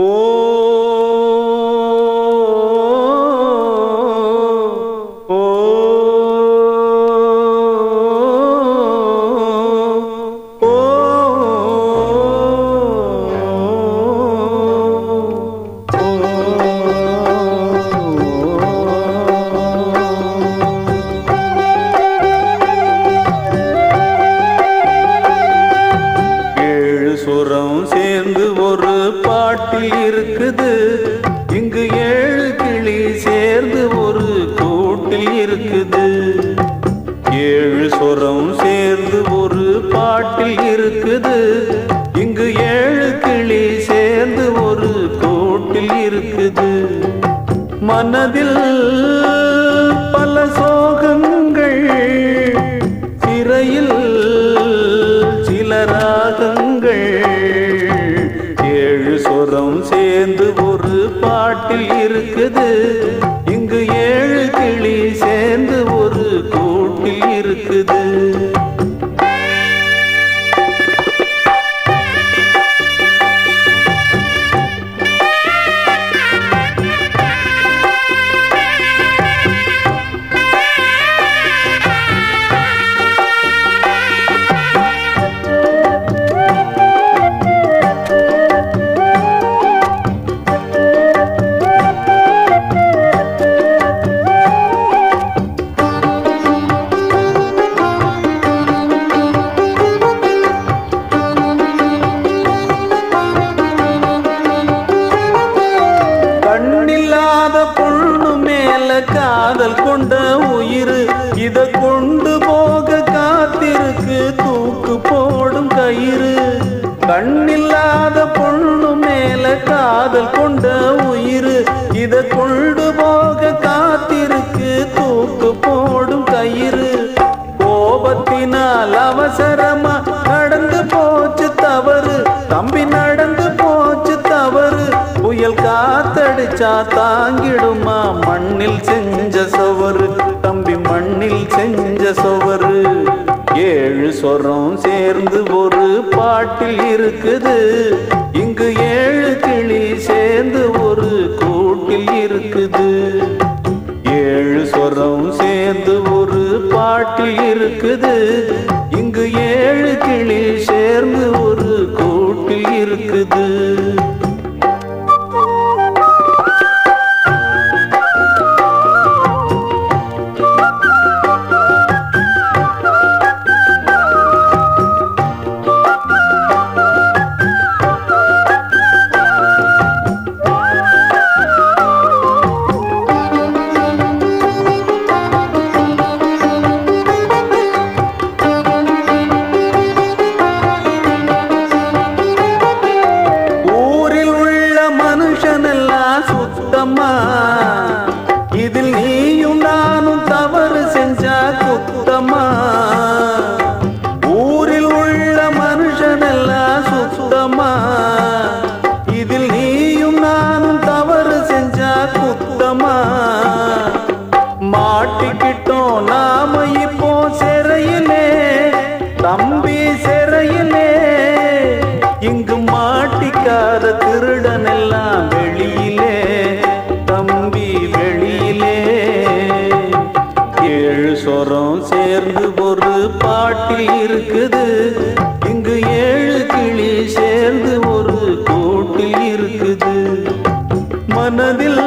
Oh! இருக்குது. இங்கு ஏழு கிளி சேர்ந்து ஒரு கூட்டில் இருக்குது. ஏழு சொரம் சேர்ந்து ஒரு பாட்டில் இருக்குது. இங்கு ஏழு கிளி சேர்ந்து ஒரு கூட்டில் இருக்குது. மனதில் பல சோகங்கள் சிறையில் சில ராகங்கள் தூக்கு போடும் கயிறு. கண்ணில்லாத பொண்ணு மேல காதல் கொண்ட உயிர். இத கொண்டு போக காத்திருக்கு தூக்கு போடும் கயிறு. கோபத்தினால் அவசரமா நடந்து போச்சு தவறு. தம்பின சொரம் சேர்ந்து ஒரு பாட்டில் இருக்குது. இங்கு ஏழு கிளி சேர்ந்து ஒரு கூட்டில் இருக்குது. ஏழு சொரம் சேர்ந்து ஒரு பாட்டில் இருக்குது. இங்கு ஏழு கிளி சேர்ந்து ஒரு கூட்டில் இருக்குது. நீயும் நானும் தவறு செஞ்சா குத்தமா ஊரில் உள்ள மனுஷனெல்லாம் சுத்தமா? இதில் நீயும் நானும் தவறு செஞ்சா குத்தமா? மாட்டிக்கிட்டோம் நாம இப்போ சிறையிலே தம்பி சிறையிலே. இங்கு மாட்டிக்காத திருடன் சேர்ந்து ஒரு இருக்குது இங்கு ஏழு கிளி சேர்ந்து ஒரு கோட்டில் இருக்குது. மனதில்